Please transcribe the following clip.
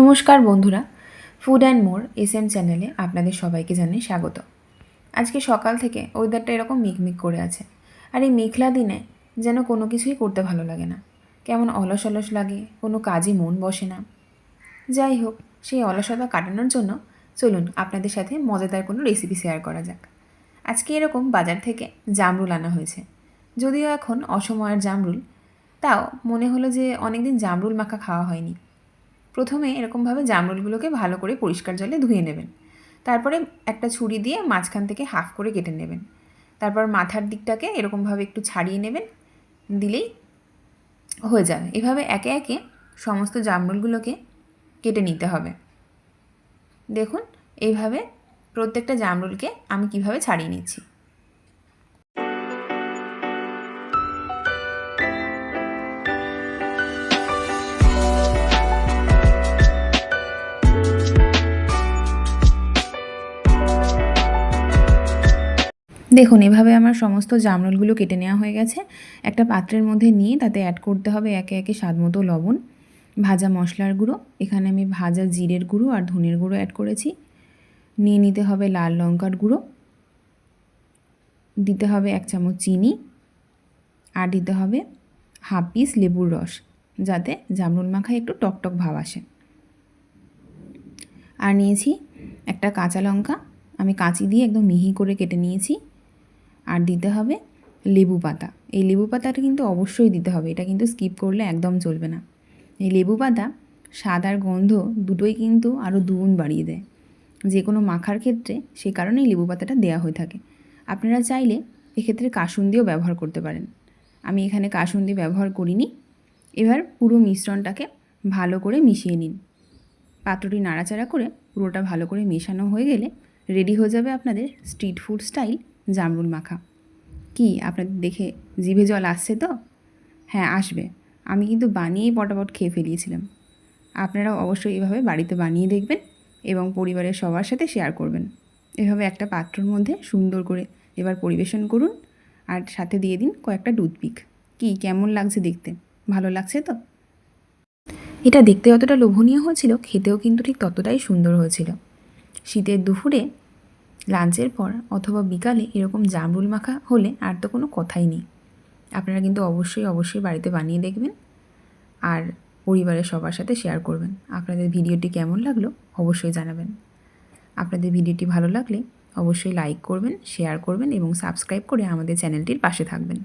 নমস্কার বন্ধুরা food and more S M চ্যানেলে আপনাদের সবাইকে জানাই স্বাগত। আজকে সকাল থেকে ওয়েদারটা এরকম মিকমিক করে আছে, আর এই মেঘলা দিনে যেন কোনো কিছুই করতে ভালো লাগে না। কেমন অলস অলস লাগে, কোনো কাজই মন বসে না। যাই হোক, সেই অলসতা কাটানোর জন্য চলুন আপনাদের সাথে মজাদার কোনো রেসিপি শেয়ার করা যাক। আজকে এরকম বাজার থেকে জামরুল আনা হয়েছে। যদিও এখন অসময়ের জামরুল, তাও মনে হলো যে অনেকদিন জামরুল মাখা খাওয়া হয়নি। প্রথমে এরকমভাবে জামরুলগুলোকে ভালো করে পরিষ্কার জলে ধুয়ে নেবেন। তারপরে একটা ছুরি দিয়ে মাঝখান থেকে হাফ করে কেটে নেবেন। তারপর মাথার দিকটাকে এরকমভাবে একটু ছাড়িয়ে নেবেন, দিলেই হয়ে যাবে। এভাবে একে একে সমস্ত জামরুলগুলোকে কেটে নিতে হবে। দেখুন, এইভাবে প্রত্যেকটা জামরুলকে আমি কীভাবে ছাড়িয়ে নিচ্ছি। দেখুন, এভাবে আমার সমস্ত জামরুলগুলো কেটে নেওয়া হয়ে গেছে। একটা পাত্রের মধ্যে নিয়ে তাতে অ্যাড করতে হবে একে একে স্বাদ মতো লবণ, ভাজা মশলার গুঁড়ো, এখানে আমি ভাজা জিরের গুঁড়ো আর ধনের গুঁড়ো অ্যাড করেছি। নিয়ে নিতে হবে লাল লঙ্কার গুঁড়ো। দিতে হবে এক চামচ চিনি আর দিতে হবে হাফ পিস লেবুর রস, যাতে জামরুল মাখায় একটু টকটক ভাব আসে। আর নিয়েছি একটা কাঁচা লঙ্কা। আমি কাঁচি দিয়ে একদম মিহি করে কেটে নিয়েছি। আর দিতে হবে লেবু পাতা। এই লেবু পাতাটা কিন্তু অবশ্যই দিতে হবে, এটা কিন্তু স্কিপ করলে একদম চলবে না। এই লেবু পাতা স্বাদ আর গন্ধ দুটোই কিন্তু আরও দুগুণ বাড়িয়ে দেয়। যে কোনো মাখার ক্ষেত্রে সেই কারণেই লেবু পাতাটা দেওয়া হয়ে থাকে। আপনারা চাইলে এক্ষেত্রে কাসুন্দিও ব্যবহার করতে পারেন। আমি এখানে কাসুন্দি ব্যবহার করিনি। এবার পুরো মিশ্রণটাকে ভালো করে মিশিয়ে নিন। পাত্রটি নাড়াচাড়া করে পুরোটা ভালো করে মেশানো হয়ে গেলে রেডি হয়ে যাবে আপনাদের স্ট্রিট ফুড স্টাইল জামরুল মাখা। কি আপনাদের দেখে জিভে জল আসছে তো? হ্যাঁ আসবে। আমি কিন্তু বানিয়েই পটাপট খেয়ে ফেলিয়েছিলাম। আপনারাও অবশ্যই এভাবে বাড়িতে বানিয়ে দেখবেন এবং পরিবারের সবার সাথে শেয়ার করবেন। এভাবে একটা পাত্রর মধ্যে সুন্দর করে এবার পরিবেশন করুন আর সাথে দিয়ে দিন কয়েকটা টুথপিক। কি, কেমন লাগছে দেখতে? ভালো লাগছে তো? এটা দেখতে যতটা লোভনীয় হয়েছিল, খেতেও কিন্তু ঠিক ততটাই সুন্দর হয়েছিল। শীতের দুপুরে লাঞ্চের পর অথবা বিকালে এরকম জামরুল মাখা হলে আর তো কোনো কথাই নেই। আপনারা কিন্তু অবশ্যই অবশ্যই বাড়িতে বানিয়ে দেখবেন আর পরিবারের সবার সাথে শেয়ার করবেন। আপনাদের ভিডিওটি কেমন লাগল অবশ্যই জানাবেন। আপনাদের ভিডিওটি ভালো লাগলে অবশ্যই লাইক করবেন শেয়ার করবেন এবং সাবস্ক্রাইব করে আমাদের চ্যানেলটির পাশে থাকবেন।